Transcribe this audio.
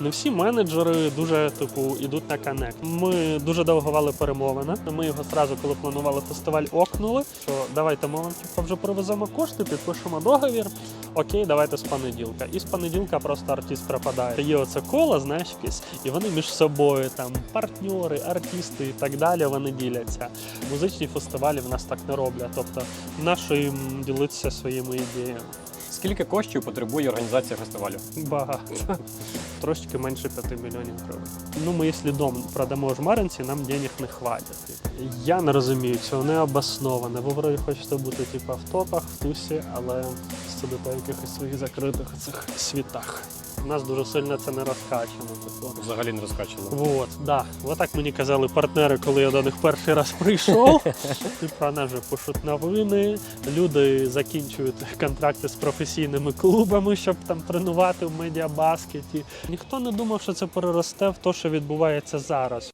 Не всі менеджери дуже типу ідуть на коннект. Ми дуже довго вели перемовини. Ми його зразу, коли планували фестиваль, окнули. Що давайте ми вам типу, вже привеземо кошти, підпишемо договір. Окей, давайте з понеділка. І з понеділка просто артист пропадає. Є оце коло, знаєш, якесь, і вони між собою там партнери, артисти і так далі. Вони діляться. Музичні фестивалі в нас так не роблять. Тобто, нащо їм ділитися своїми ідеями? Скільки коштів потребує організація фестивалю? Багато. Трошечки менше 5 мільйонів гривень. Ну, ми, якщо дом продамо жмаринці, нам денег не хватить. Я не розумію, цього не обосноване. Ви вроді хочете бути типу, в топах, в тусі, але сидите в якихось своїх закритих цих світах. У нас дуже сильно це не розкачано. Типу. Взагалі не розкачано. Вот, да. Вот так мені казали партнери, коли я до них перший раз прийшов. Типа, нас вже пишуть новини, люди закінчують контракти з професійними клубами, щоб там тренувати в медіабаскеті. Ніхто не думав, що це переросте в те, що відбувається зараз.